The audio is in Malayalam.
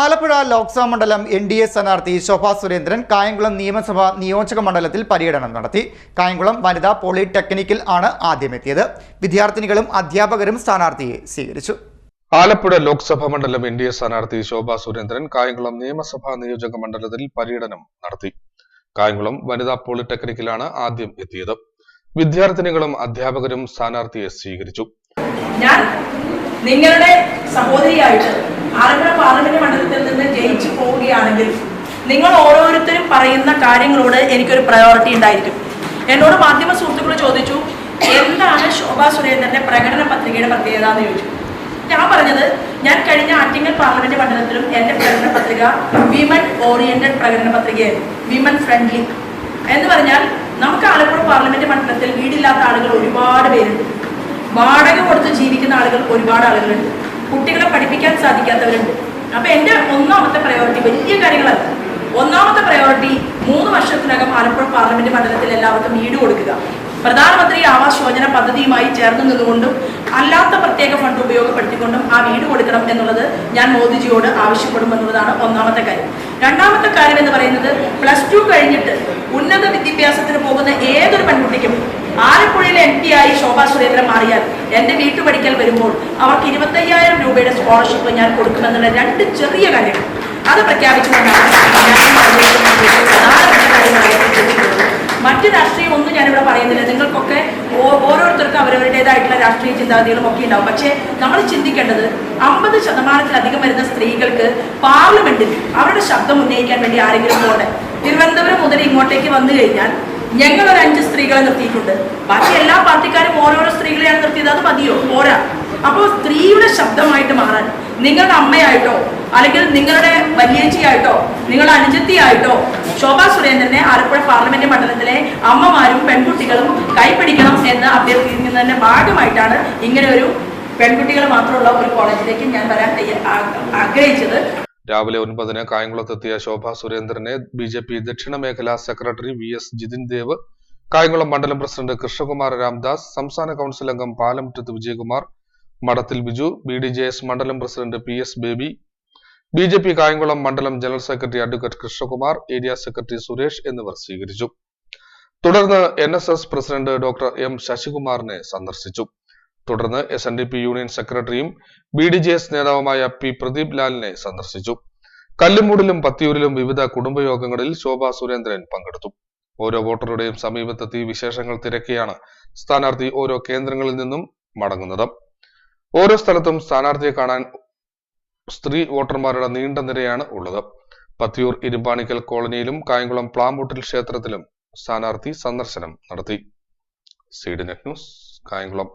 ആലപ്പുഴ ലോക്സഭാ മണ്ഡലം എൻ ഡി എ സ്ഥാനാർത്ഥി ശോഭാ സുരേന്ദ്രൻ കായംകുളം നിയമസഭാ നിയോജക മണ്ഡലത്തിൽ പര്യടനം നടത്തി. കായംകുളം വനിതാ പോളിടെക്നിക്കിൽ ആണ് ആദ്യമെത്തിയത്. വിദ്യാർത്ഥിനികളും അധ്യാപകരും സ്ഥാനാർത്ഥിയെ സ്വീകരിച്ചു. ആലപ്പുഴ ലോക്സഭാ മണ്ഡലം എൻ ഡി എ സ്ഥാനാർത്ഥി ശോഭാ സുരേന്ദ്രൻ കായംകുളം നിയമസഭാ നിയോജക മണ്ഡലത്തിൽ പര്യടനം നടത്തി. കായംകുളം വനിതാ പോളിടെക്നിക്കിലാണ് ആദ്യം എത്തിയത്. വിദ്യാർത്ഥിനികളും അധ്യാപകരും സ്ഥാനാർത്ഥിയെ സ്വീകരിച്ചു. ഞാൻ നിങ്ങളുടെ സഹോദരിയായിട്ട് ആലപ്പുഴ പാർലമെന്റ് ജയിച്ചു പോവുകയാണെങ്കിൽ നിങ്ങൾ ഓരോരുത്തരും പറയുന്ന കാര്യങ്ങളോട് എനിക്കൊരു പ്രയോറിറ്റി ഉണ്ടായിരിക്കും. എന്നോട് മാധ്യമ സുഹൃത്തുക്കൾ ചോദിച്ചു എന്താണ് ശോഭാ സുരേന്ദ്രന്റെ പ്രകടന പത്രികയുടെ പ്രത്യേകത എന്ന് ചോദിച്ചു? ഞാൻ പറഞ്ഞത് ഞാൻ കഴിഞ്ഞ ആറ്റിങ്ങൽ പാർലമെന്റ് മണ്ഡലത്തിലും എന്റെ പ്രകടന പത്രിക വിമൻ ഓറിയന്റഡ് പ്രകടന പത്രികയായിരുന്നു വിമൻ ഫ്രണ്ട്ലി എന്ന് പറഞ്ഞാൽ നമുക്ക് ആലപ്പുഴ പാർലമെന്റ് മണ്ഡലത്തിൽ വീടില്ലാത്ത ആളുകൾ ഒരുപാട് പേരുണ്ട്. വാടക കൊടുത്ത് ജീവിക്കുന്ന ആളുകൾ ഒരുപാട് ആളുകളുണ്ട്. കുട്ടികളെ പഠിപ്പിക്കാൻ സാധിക്കാത്തവരുണ്ട്. അപ്പൊ എന്റെ ഒന്നാമത്തെ പ്രയോറിറ്റി വലിയ കാര്യങ്ങളല്ല. ഒന്നാമത്തെ പ്രയോറിറ്റി മൂന്ന് വർഷത്തിനകം ആലപ്പുഴ പാർലമെന്റ് മണ്ഡലത്തിൽ എല്ലാവർക്കും വീട് കൊടുക്കുക. പ്രധാനമന്ത്രി ആവാസ് യോജന പദ്ധതിയുമായി ചേർന്ന് നിന്നുകൊണ്ടും അല്ലാത്ത പ്രത്യേക ഫണ്ട് ഉപയോഗപ്പെടുത്തിക്കൊണ്ടും ആ വീട് കൊടുക്കണം എന്നുള്ളത് ഞാൻ മോദിജിയോട് ആവശ്യപ്പെടും എന്നുള്ളതാണ് ഒന്നാമത്തെ കാര്യം. രണ്ടാമത്തെ കാര്യം എന്ന് പറയുന്നത് പ്ലസ് ടു കഴിഞ്ഞിട്ട് ഉന്നത വിദ്യാഭ്യാസത്തിന് പോകുന്ന ഏതൊരു പെൺകുട്ടിക്കും ആലപ്പുഴയിലെ എം പി ആയി ശോഭാ സുരേന്ദ്രൻ മാറിയാൽ എന്റെ വീട്ടുപടിക്കൽ വരുമ്പോൾ അവർക്ക് ഇരുപത്തയ്യായിരം രൂപയുടെ സ്കോളർഷിപ്പ് ഞാൻ കൊടുക്കുമെന്നുള്ള രണ്ട് ചെറിയ കാര്യങ്ങൾ. അത് പ്രഖ്യാപിച്ചുകൊണ്ടാണ്. മറ്റ് രാഷ്ട്രീയം ഒന്നും ഞാനിവിടെ പറയുന്നില്ല. നിങ്ങൾക്കൊക്കെ ഓരോരുത്തർക്കും അവരവരുടേതായിട്ടുള്ള രാഷ്ട്രീയ ചിന്താഗതികളും ഒക്കെ ഉണ്ടാവും. പക്ഷേ നമ്മൾ ചിന്തിക്കേണ്ടത് അമ്പത് ശതമാനത്തിലധികം വരുന്ന സ്ത്രീകൾക്ക് പാർലമെന്റിൽ അവരുടെ ശബ്ദം ഉന്നയിക്കാൻ വേണ്ടി ആരെങ്കിലും പോകട്ടെ? തിരുവനന്തപുരം മുതൽ ഇങ്ങോട്ടേക്ക് വന്നു കഴിഞ്ഞാൽ ഞങ്ങൾ ഒരു അഞ്ച് സ്ത്രീകളെ നിർത്തിയിട്ടുണ്ട്. ബാക്കി എല്ലാ പാർട്ടിക്കാരും ഓരോരോ സ്ത്രീകളെയാണ് നിർത്തിയത്. അത് മതിയോ? പോരാ. അപ്പോൾ സ്ത്രീയുടെ ശബ്ദമായിട്ട് മാറാൻ നിങ്ങളുടെ അമ്മയായിട്ടോ അല്ലെങ്കിൽ നിങ്ങളുടെ വലിയേച്ചിയായിട്ടോ നിങ്ങളുടെ അനുജത്തിയായിട്ടോ ശോഭാ സുരേന്ദ്രനെ ആലപ്പുഴ പാർലമെന്റ് മണ്ഡലത്തിലെ അമ്മമാരും പെൺകുട്ടികളും കൈപ്പിടിക്കണം എന്ന് അഭ്യർത്ഥിക്കുന്നതിന്റെ ഭാഗമായിട്ടാണ് ഇങ്ങനെ ഒരു പെൺകുട്ടികൾ മാത്രമുള്ള ഒരു കോളേജിലേക്ക് ഞാൻ വരാൻ ആഗ്രഹിച്ചത്. രാവിലെ ഒൻപതിന് കായംകുളത്തെത്തിയ ശോഭാ സുരേന്ദ്രനെ ബി ജെ പി ദക്ഷിണ മേഖലാ secretary V S Jithin Dev Kayamkulam മണ്ഡലം പ്രസിഡന്റ് കൃഷ്ണകുമാർ രാംദാസ് സംസ്ഥാന കൗൺസിൽ അംഗം പാലമുറ്റത്ത് വിജയകുമാർ മഠത്തിൽ Biju B D J S മണ്ഡലം president P S Baby B J P Kayamkulam മണ്ഡലം general secretary advocate Krishnakumar area secretary Suresh എന്നിവർ സ്വീകരിച്ചു. തുടർന്ന് N S S president doctor M ശശികുമാറിനെ സന്ദർശിച്ചു. തുടർന്ന് S N D P union സെക്രട്ടറിയും ബി ഡി ജെ എസ് നേതാവുമായ പി പ്രദീപ് ലാലിനെ സന്ദർശിച്ചു. കല്ലുമൂടിലും പത്തിയൂരിലും വിവിധ കുടുംബയോഗങ്ങളിൽ ശോഭാ സുരേന്ദ്രൻ പങ്കെടുത്തു. ഓരോ വോട്ടറുടെയും സമീപത്തെത്തി വിശേഷങ്ങൾ തിരക്കിയാണ് സ്ഥാനാർത്ഥി ഓരോ കേന്ദ്രങ്ങളിൽ നിന്നും മടങ്ങുന്നത്. ഓരോ സ്ഥലത്തും സ്ഥാനാർത്ഥിയെ കാണാൻ സ്ത്രീ വോട്ടർമാരുടെ നീണ്ട നിരയാണ് ഉള്ളത്. പത്തിയൂർ ഇരുമ്പാണിക്കൽ കോളനിയിലും കായംകുളം പ്ലാമ്പൂട്ടിൽ ക്ഷേത്രത്തിലും സ്ഥാനാർത്ഥി സന്ദർശനം നടത്തി. Seed News Kayamkulam.